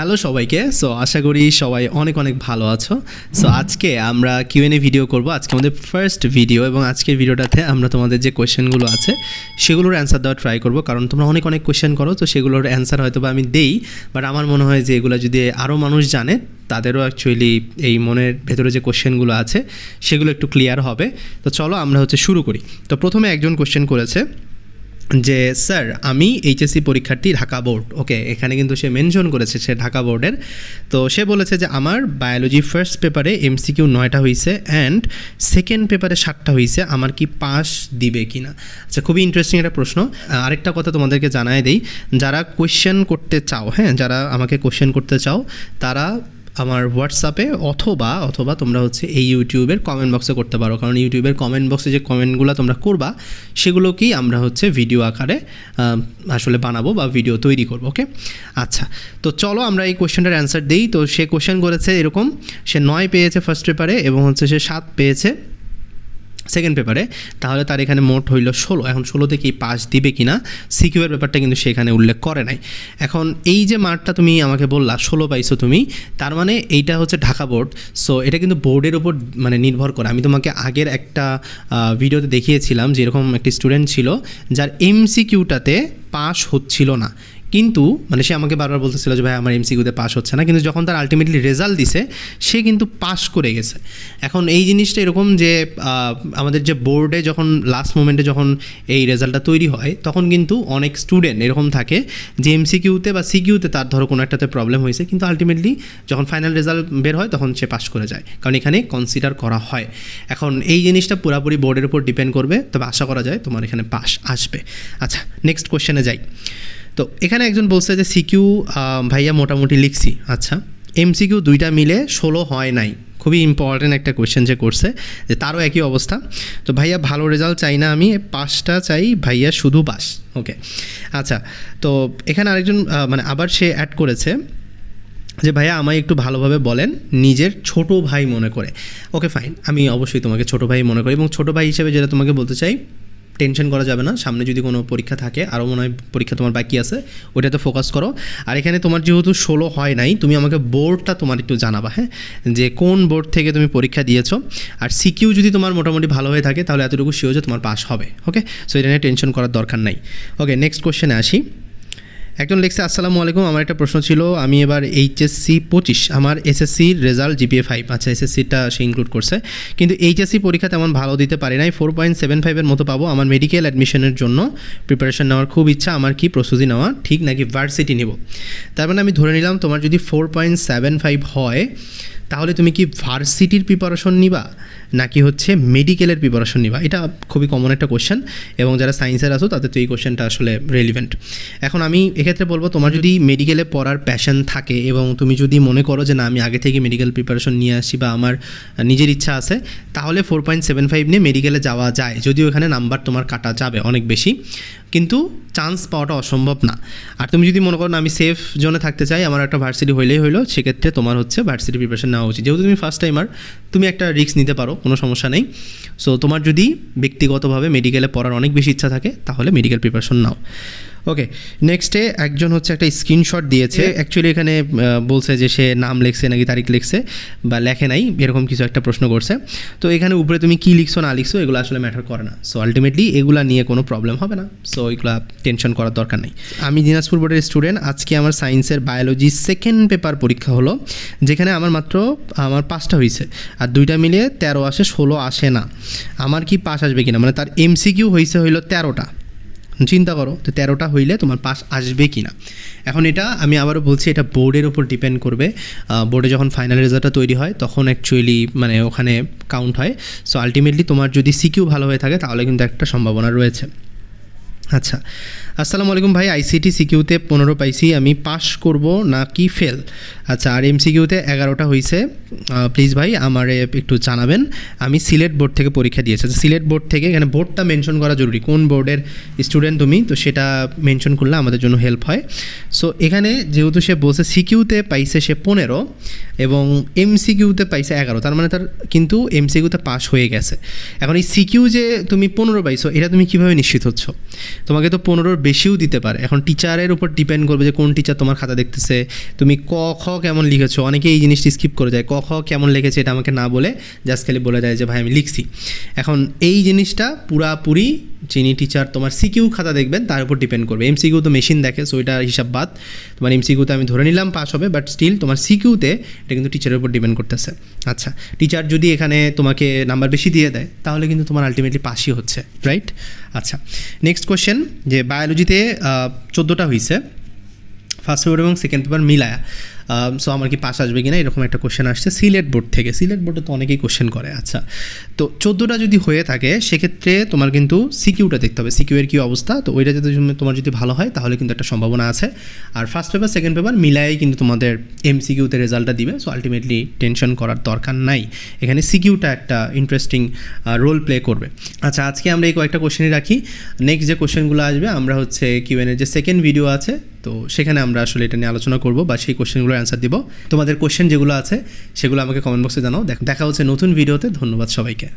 Hello সবাইকে। So আশা করি সবাই অনেক অনেক ভালো আছো। সো আজকে আমরা কিউএনএ ভিডিও করব। আজকে আমাদের ফার্স্ট ভিডিও এবং আজকের ভিডিওটাতে আমরা তোমাদের যে কোয়েশ্চেনগুলো আছে, সেগুলোর অ্যান্সার দেওয়ার ট্রাই করব। কারণ তোমরা অনেক অনেক কোয়েশ্চেন করো, তো সেগুলোর অ্যান্সার হয়তো বা আমি দেই। বাট আমার মনে হয় যে এগুলো যদি আরও মানুষ জানে, তাদেরও অ্যাকচুয়ালি এই মনের ভেতরে যে কোশ্চেনগুলো আছে, সেগুলো একটু ক্লিয়ার হবে। তো চলো আমরা হচ্ছে শুরু করি। তো প্রথমে একজন কোশ্চেন করেছে যে, স্যার, আমি এইচএসসি পরীক্ষার্থী ঢাকা বোর্ড। ওকে, এখানে কিন্তু সে মেনশন করেছে, সে ঢাকা বোর্ডের। তো সে বলেছে যে, আমার বায়োলজি ফার্স্ট পেপারে এমসিকিউ নয়টা হয়েছে অ্যান্ড সেকেন্ড পেপারে সাতটা হয়েছে আমার কি পাস দিবে কি না? আচ্ছা খুবই ইন্টারেস্টিং একটা প্রশ্ন। আরেকটা কথা তোমাদেরকে জানাই দিই, যারা কোয়েশ্চেন করতে চাও হ্যাঁ যারা আমাকে কোয়েশ্চেন করতে চাও, তারা আমার হোয়াটসঅ্যাপে অথবা অথবা তোমরা হচ্ছে এই ইউটিউবের কমেন্ট বক্সে করতে পারো। কারণ ইউটিউবের কমেন্ট বক্সে যে কমেন্টগুলো তোমরা করবা, সেগুলোকেই আমরা হচ্ছে ভিডিও আকারে আসলে বানাবো বা ভিডিও তৈরি করব ওকে আচ্ছা তো চলো আমরা এই কোশ্চেনটার অ্যান্সার দিই। তো সে কোশ্চেন করেছে এরকম, সে নয় পেয়েছে ফার্স্ট পেপারে এবং হচ্ছে সে সাত পেয়েছে। সেকেন্ড পেপারে তাহলে তার এখানে মোট হইল ষোলো। এখন ষোলোতে কি পাস দিবে কি না সিকিউর ব্যাপারটা কিন্তু সেখানে উল্লেখ করে নাই। এখন এই যে মার্কটা তুমি আমাকে বললা, ষোলো পাইছো তুমি, তার মানে এইটা হচ্ছে ঢাকা বোর্ড। সো এটা কিন্তু বোর্ডের উপর মানে নির্ভর করে। আমি তোমাকে আগের একটা ভিডিওতে দেখিয়েছিলাম যে এরকম একটি স্টুডেন্ট ছিল, যার এমসিকিউটাতে পাস হচ্ছিল না। কিন্তু মানে সে আমাকে বারবার বলতেছিল যে, ভাই, আমার এমসিকিউতে পাস হচ্ছে না। কিন্তু যখন তার আলটিমেটলি রেজাল্ট দিছে, সে কিন্তু পাস করে গেছে। এখন এই জিনিসটা এরকম যে আমাদের যে বোর্ডে যখন লাস্ট মোমেন্টে যখন এই রেজাল্টটা তৈরি হয়, তখন কিন্তু অনেক স্টুডেন্ট এরকম থাকে যে এমসিকিউতে বা সিকিউতে তার ধরো কোনো একটাতে প্রবলেম হয়েছে। কিন্তু আলটিমেটলি যখন ফাইনাল রেজাল্ট বের হয়, তখন সে পাস করে যায়। কারণ এখানে কনসিডার করা হয়। এখন এই জিনিসটা পুরোপুরি বোর্ডের উপর ডিপেন্ড করবে। তবে আশা করা যায় তোমার এখানে পাস আসবে। আচ্ছা নেক্সট কোশ্চেনে যাই। তো এখানে একজন বলছে যে সিকিউ ভাইয়া মোটামুটি লিখছি। আচ্ছা এমসিকিউ দুইটা মিলে ষোলো হয় নাই। খুবই ইম্পর্ট্যান্ট একটা কোয়েশ্চেন যে করছে, যে তারও একই অবস্থা। তো ভাইয়া ভালো রেজাল্ট চাই না আমি পাসটা চাই ভাইয়া শুধু পাস ওকে আচ্ছা তো এখানে আরেকজন মানে আবার সে অ্যাড করেছে যে ভাইয়া আমায় একটু ভালোভাবে বলেন, নিজের ছোট ভাই মনে করে। ওকে ফাইন আমি অবশ্যই তোমাকে ছোট ভাই মনে করি এবং ছোট ভাই হিসেবে যেটা তোমাকে বলতে চাই টেনশন করা যাবে না। সামনে যদি কোনো পরীক্ষা থাকে, আরও মনে হয় পরীক্ষা তোমার বাকি আছে, ওইটাতে ফোকাস করো। আর এখানে তোমার যেহেতু ষোলো হয় নাই, তুমি আমাকে বোর্ডটা তোমার একটু জানাবা হ্যাঁ? যে কোন বোর্ড থেকে তুমি পরীক্ষা দিয়েছ। আর সিকিউ যদি তোমার মোটামুটি ভালো হয়ে থাকে, তাহলে এতটুকু সিও যে তোমার পাস হবে ওকে সো এটা নিয়ে টেনশন করার দরকার নাই। ওকে নেক্সট কোশ্চেনে আসি। একজন লিখছে, আসসালামু আলাইকুম, আমার একটা প্রশ্ন ছিল, আমি এবার এইচএসসি পঁচিশ, আমার এসএসসির রেজাল্ট জিপিএ ফাইভ আচ্ছা এসএসসিটা সে ইনক্লুড করছে, কিন্তু এইচএসসি পরীক্ষা তেমন ভালো দিতে পারি নাই ফোর পয়েন্ট সেভেন ফাইভের মতো পাবো, আমার মেডিকেল অ্যাডমিশনের জন্য প্রিপারেশন নেওয়ার খুব ইচ্ছা, আমার কি প্রস্তুতি নেওয়া, ঠিক নাকি ভার্সিটি নেব? তার মানে আমি ধরে নিলাম, তোমার যদি ফোর পয়েন্ট সেভেন ফাইভ হয় তাহলে তুমি কি ভার্সিটির প্রিপারেশন নিবা? নাকি হচ্ছে মেডিকেলের প্রিপারেশন নিবা? এটা খুবই কমন একটা কোশ্চেন এবং যারা সায়েন্সের আছো, তাদের তো এই কোশ্চেনটা আসলে রেলিভেন্ট এখন আমি এক্ষেত্রে বলব, তোমার যদি মেডিকেলে পড়ার প্যাশন থাকে এবং তুমি যদি মনে করো যে না, আমি আগে থেকে মেডিকেল প্রিপারেশন নিয়ে আসি বা আমার নিজের ইচ্ছা আছে, তাহলে ফোর পয়েন্ট সেভেন ফাইভ নিয়ে মেডিকেলে যাওয়া যায়। যদিও এখানে নাম্বার তোমার কাটা যাবে অনেক বেশি। কিন্তু চান্স পাওয়াটা অসম্ভব না। আর তুমি যদি মনে করো না, আমি সেফ জোনে থাকতে চাই আমার একটা ভার্সিটি হইলেই হইল সেক্ষেত্রে তোমার হচ্ছে ভার্সিটি প্রিপারেশন নেওয়া উচিত। যেহেতু তুমি ফার্স্ট টাইমার তুমি একটা রিস্ক নিতে পারো কোনো সমস্যা নেই। সো তোমার যদি ব্যক্তিগতভাবে মেডিকেলে পড়ার অনেক বেশি ইচ্ছা থাকে তাহলে মেডিকেল প্রিপারেশন নাও। ওকে নেক্সটে একজন হচ্ছে একটা স্ক্রিনশট দিয়েছে। অ্যাকচুয়ালি এখানে বলছে যে সে নাম লিখছে নাকি তারিখ লিখছে বা লেখে নাই এরকম কিছু একটা প্রশ্ন করছে। তো এখানে উপরে তুমি কী লিখছো না লিখছো এগুলো আসলে ম্যাটার করে না। সো আলটিমেটলি এগুলা নিয়ে কোনো প্রবলেম হবে না। সো এগুলা টেনশন করার দরকার নেই। আমি দিনাজপুর বোর্ডের স্টুডেন্ট আজকে আমার সায়েন্সের বায়োলজি সেকেন্ড পেপার পরীক্ষা হলো যেখানে আমার মাত্র আমার পাঁচটা হয়েছে আর দুইটা মিলিয়ে তেরো আসে ষোলো আসে না। আমার কি পাস আসবে কিনা? মানে তার এমসিকিউ হয়েছে হইল তেরোটা। চিন্তা করো তো তেরোটা হইলে তোমার পাস আসবে কি না এখন এটা আমি আবারও বলছি, এটা বোর্ডের ওপর ডিপেন্ড করবে। বোর্ডে যখন ফাইনাল রেজাল্টটা তৈরি হয়, তখন অ্যাকচুয়ালি মানে ওখানে কাউন্ট হয়। সো আলটিমেটলি তোমার যদি সিকিউ ভালো হয়ে থাকে, তাহলে কিন্তু একটা সম্ভাবনা রয়েছে। আচ্ছা। আসসালামু আলাইকুম ভাই আইসিটি সিকিউতে পনেরো পাইছি আমি পাস করব না কি ফেল আচ্ছা আর এমসিকিউতে এগারোটা হয়েছে প্লিজ ভাই আমারে একটু জানাবেন। আমি সিলেট বোর্ড থেকে পরীক্ষা দিয়েছি। আচ্ছা, সিলেট বোর্ড থেকে এখানে বোর্ডটা মেনশন করা জরুরি কোন বোর্ডের স্টুডেন্ট তুমি তো সেটা মেনশন করলে আমাদের জন্য হেল্প হয়। সো এখানে যেহেতু সে বলছে সিকিউতে পাইছে সে পনেরো এবং এমসিকিউতে পাইছে এগারো তার মানে তার কিন্তু এমসিকিউতে পাস হয়ে গেছে। এখন এই সিকিউ যে তুমি পনেরো পাইছো এটা তুমি কীভাবে নিশ্চিত হচ্ছ? তোমাকে তো পনেরোর বেশিও দিতে পারে। এখন টিচারের উপর ডিপেন্ড করবে যে কোন টিচার তোমার খাতা দেখতেছে। তুমি ক, খ কেমন লিখেছো? অনেকে এই জিনিসটি স্কিপ করে যায়। ক, খ কেমন লিখেছে এটা আমাকে না বলে জাস্ট খালি বলে দেয় যে, ভাই, আমি লিখছি। এখন এই জিনিসটা পুরাপুরি যিনি টিচার তোমার সিকিউ খাতা দেখবেন, তার উপর ডিপেন্ড করবে। এমসিকিউ তো মেশিন দেখে সো এটা হিসাব বাদ। তোমার এমসিকিউতে আমি ধরে নিলাম পাস হবে বাট স্টিল তোমার সিকিউতে এটা কিন্তু টিচারের উপর ডিপেন্ড করতেছে। আচ্ছা টিচার যদি এখানে তোমাকে নাম্বার বেশি দিয়ে দেয়, তাহলে কিন্তু তোমার আলটিমেটলি পাসই হচ্ছে রাইট আচ্ছা নেক্সট কোশ্চেন যে বায়োলজিতে চোদ্দোটা হয়েছে ফার্স্ট পেপার এবং সেকেন্ড পেপার মিলায়া। সো আমার কি পাস আসবে কিনা এরকম একটা কোশ্চেন আসছে সিলেট বোর্ড থেকে। সিলেট বোর্ডে তো অনেকেই কোশ্চেন করে আচ্ছা। তো চোদ্দোটা যদি হয়ে থাকে, সেক্ষেত্রে তোমার কিন্তু সিকিউটা দেখতে হবে। সিকিউ এর কী অবস্থা? তো ওইটা যদি তোমার যদি ভালো হয়, তাহলে কিন্তু একটা সম্ভাবনা আছে। আর ফার্স্ট পেপার সেকেন্ড পেপার মিলাই কিন্তু তোমাদের এমসিকিউতে রেজাল্টটা দিবে। সো আলটিমেটলি টেনশন করার দরকার নাই। এখানে সিকিউটা একটা ইন্টারেস্টিং রোল প্লে করবে। আচ্ছা আজকে আমরা এই কয়েকটা কোশ্চেনই রাখি। নেক্সট যে কোশ্চেনগুলো আসবে, আমরা হচ্ছে কিউএনের যে সেকেন্ড ভিডিও আছে, তো সেখানে আমরা আসলে এটা নিয়ে আলোচনা করব বা সেই কোশ্চেনগুলোর অ্যান্সার দিব। তোমাদের কোয়েশ্চেন যেগুলো আছে, সেগুলো আমাকে কমেন্ট বক্সে জানাও। দেখ- দেখা হচ্ছে নতুন ভিডিওতে ধন্যবাদ সবাইকে।